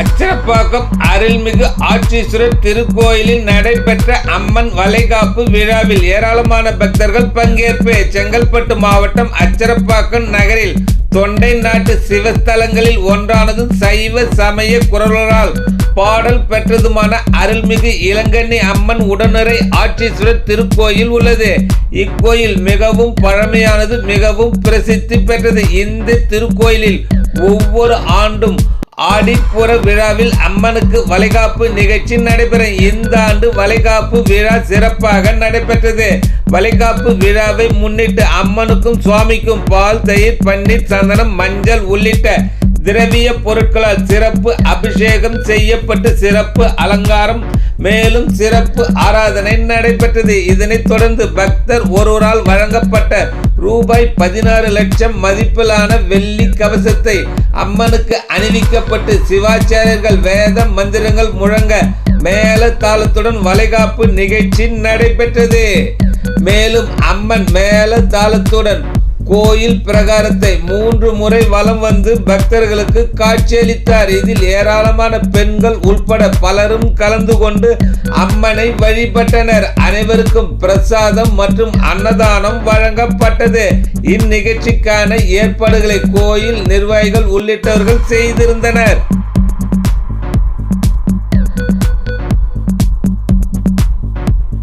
அச்சரப்பாக்கம் அருள்மிகு ஆட்சீஸ்வரர் திருக்கோயிலில் நடைபெற்ற அம்மன் வளைகாப்பு விழாவில் ஏராளமான பக்தர்கள் பங்கேற்பு செங்கல்பட்டு மாவட்டம் அச்சரப்பாக்கம் நகரில் தொண்டை நாட்டு சிவஸ்தலங்களில் ஒன்றானதும் சைவ சமய குரலால் பாடல் பெற்றதுமான அருள்மிகு இளங்கண்ணி அம்மன் உடனுரை ஆட்சீஸ்வரர் திருக்கோயில் உள்ளது. இக்கோயில் மிகவும் பழமையானது மிகவும் பிரசித்தி பெற்றது. இந்த திருக்கோயிலில் ஒவ்வொரு ஆண்டும் ஆடிப்புற விழாவில் அம்மனுக்கு வளைகாப்பு நிகழ்ச்சி நடைபெறும். இந்த ஆண்டு வளைகாப்பு விழா சிறப்பாக நடைபெற்றது. வளைகாப்பு விழாவை முன்னிட்டு அம்மனுக்கும் சுவாமிக்கும் பால் தயிர் பன்னீர் சந்தனம் மஞ்சள் உள்ளிட்ட திரவிய பொருட்களால் சிறப்பு அபிஷேகம் செய்யப்பட்டு சிறப்பு அலங்காரம் மேலும் சிறப்பு ஆராதனை நடைபெற்றது. இதனைத் தொடர்ந்து பக்தர் ஒருவரால் வழங்கப்பட்ட ரூபாய் பதினாறு லட்சம் மதிப்பிலான வெள்ளி கவசத்தை அம்மனுக்கு அணிவிக்கப்பட்டு சிவாச்சாரியர்கள் வேத மந்திரங்கள் முழங்க மேல தாளத்துடன் வளைகாப்பு நிகழ்ச்சி நடைபெற்றது. மேலும் அம்மன் மேல தாளத்துடன் கோயில் பிரகாரத்தை மூன்று முறை வலம் வந்து பக்தர்களுக்கு காட்சியளித்தார். இதில் ஏராளமான பெண்கள் உட்பட பலரும் கலந்து கொண்டு அம்மனை வழிபட்டனர். அனைவருக்கும் பிரசாதம் மற்றும் அன்னதானம் வழங்கப்பட்டது. இந்நிகழ்ச்சிக்கான ஏற்பாடுகளை கோயில் நிர்வாகிகள் உள்ளிட்டவர்கள் செய்திருந்தனர்.